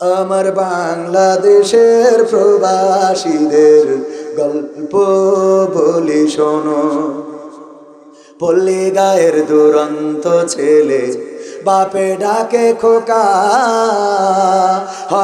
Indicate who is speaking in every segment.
Speaker 1: আমার বাংলাদেশের প্রবাসীদের গল্প বলি শোনো। পল্লী গায়ের দুরন্ত ছেলে বাপে ডাকে খোকা।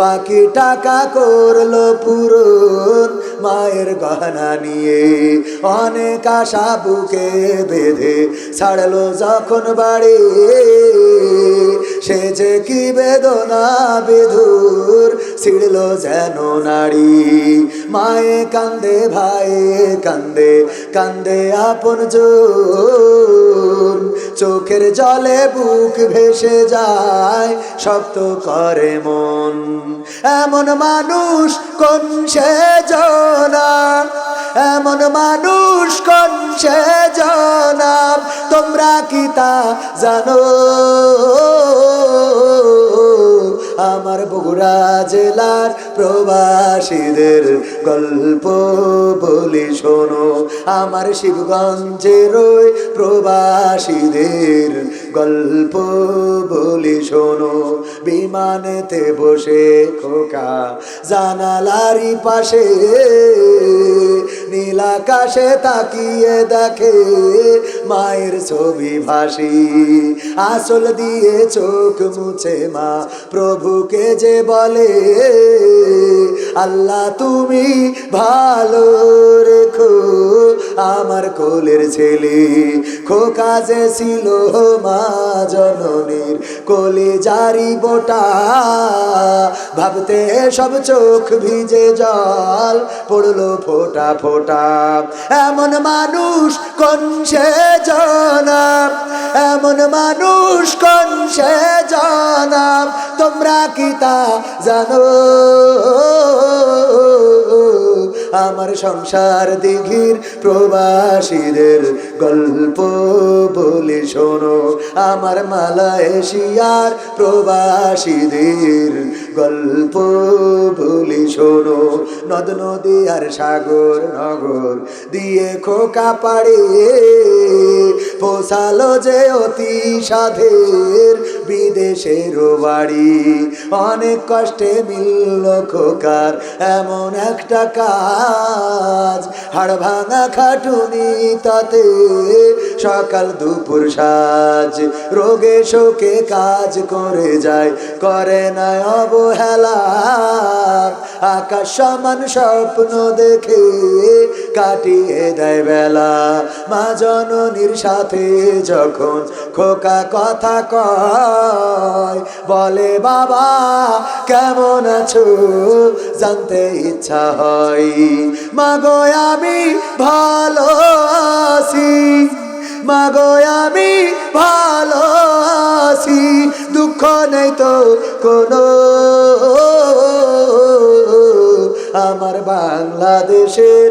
Speaker 1: বাকি টাকা করল পূরণ, মায়ের গহনা নিয়ে অনেক আশা বুকে বেঁধে ছাড়লো যখন বাড়ি। সে যে কি বেদনা বিধুর, ছিড়ল যেন নারী মায়ে কান্দে ভাই কান্দে কান্দে আপন জন চোখের জলে বুক ভেসে যায়, শক্ত করে মন। এমন মানুষ কোন সে এমন মানুষ কোন সে জনাব তোমরা কি তা জানো? আমার বগুড়া জেলার প্রবাসীদের গল্প বলি শোনো। আমার শিবগঞ্জের প্রবাসীদের গল্প বলি শোনো। বিমানেতে বসে খোকা জানালারি পাশে নীল আকাশে তাকিয়ে দেখে মায়ের ছবি ভাসি। আসল দিয়ে চোখ মুছে মা, প্রভুকে যে বলে, আল্লাহ তুমি ভালো রেখো, আমার কোলের ছেলে। খোকা যে ছিল মা জননীর, কোলে জারি বোটা ভাবতে সব চোখ ভিজে জল পড়ল ফোটা ফোটা। এমন মানুষ কোন সে জনাব? এমন মানুষ কোন সে জনাব? তোমরা কি তা জানো? আমার সংসার দিঘির প্রবাসীদের গল্প বলি শোনো। আমার মালয়েশিয়ার প্রবাসীদের গল্প বলি শোনো। নদ, নদী আর সাগর, নগর দিয়ে খোকা পাড়ে। পোষালো যে অতি সাধের বিদেশের বাড়ি। অনেক কষ্টে মিলল খোকার এমন একটা কাজ। হাড় ভাঙা খাটুনি তাতে সকাল দুপুর সাজ। রোগে শোকে কাজ করে যায়, করে না অবহেলা আকাশ সমান স্বপ্ন দেখে কাটিয়ে দেয় বেলা। মা জননীর সাথে যখন খোকা কথা কয়, বলে, বাবা, কেমন আছো? জানতে ইচ্ছা হয়। মাগো আমি ভালো আছি। মাগো আমি ভালো আছি। দুঃখ নেই তো কোনো বাংলাদেশের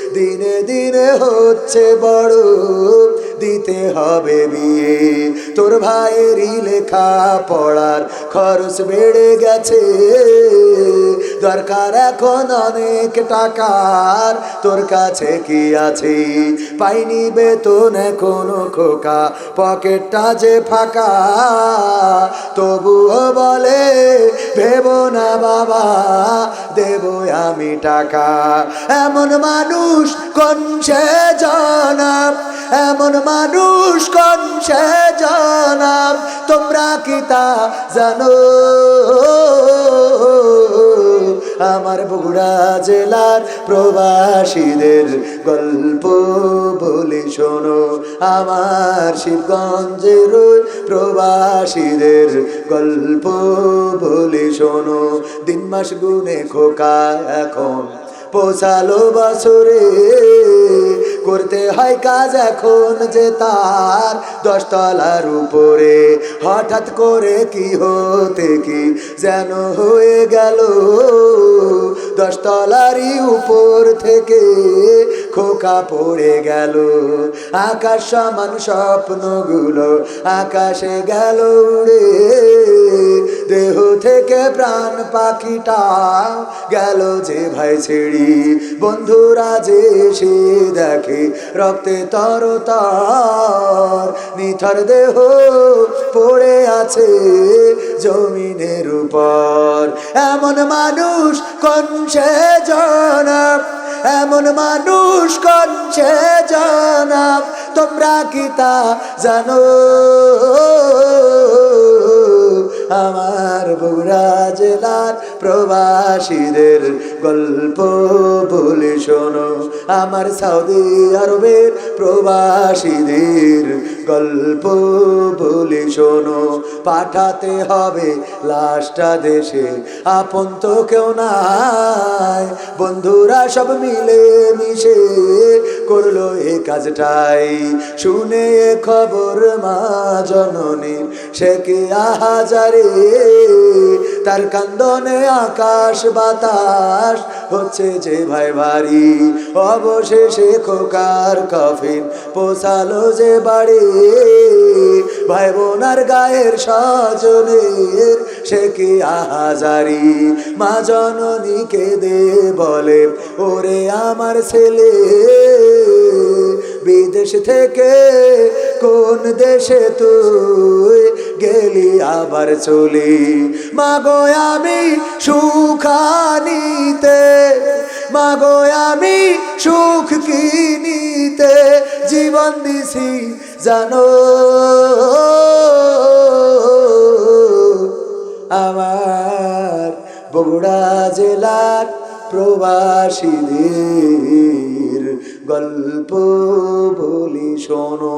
Speaker 1: দিনে দিনে হচ্ছে বড়। দিতে হবে বিয়ে। তোর ভাইয়েরই লেখা পড়ার খরচ বেড়ে গেছে। দরকার এখন অনেক টাকার। তোর কাছে কি আছে? পাইনি বেতন এখনও খোকা, পকেটটা যে ফাঁকা। তবুও বলে, ভেব না বাবা, দেব আমি টাকা। এমন মানুষ কোন সে এমন মানুষ কোন সে তোমরা কি তা জানো? আমার বগুড়া জেলার প্রবাসীদের গল্প বলে শোনো। আমার শিবগঞ্জের প্রবাসীদের গল্প বলে শোনো। দিন মাস গুনে খোকা এখন, পোষালো বছরে করতে হয় কাজ এখন যে তার দশতলার উপরে। হঠাৎ করে কি হতে কি যেন হয়ে গেল। দশতলারই উপর থেকে খোকা পড়ে গেল। আকাশ সমান স্বপ্নগুলো আকাশে গেল উড়ে। দেহ থেকে প্রাণ পাখিটা গেল যে ভাই ছেড়ি। বন্ধুরা যে সে দেখে রক্তে তর তর নিথর দেহ পড়ে আছে জমিনের উপর। এমন মানুষ কোন সে জনম এমন মানুষ কোন সে জনম তোমরা কি তা জানো? আমার বগুড়া জেলার প্রবাসীদের গল্প বলে শোনো আমার সৌদি আরবের প্রবাসীদের গল্প বলে শোনো, পাঠাতে হবে লাশটা দেশে। আপন তো কেউ নাই, বন্ধুরা সব মিলে মিশে করল এই কাজটাই। শুনে এ খবর মা জননীর, সে কি আহাজারে? তার কান্দনে আকাশ বাতাস হচ্ছে যে ভাই ভারী। অবশেষে খোকার কফিন পোষালো যে বাড়ি। ভাই বোনার গায়ের সজনের, সে কি আহাজারি? মা জননীকে দে বলে, ওরে আমার ছেলে, বিদেশ থেকে কোন দেশে তুই গেলি আবার চলি? মাগো আমি সুখানিতে, মাগো আমি সুখ কিনিতে জীবন দিছি জানো আমার বগুড়া জেলার প্রবাসীদের গল্প বলি শোনো।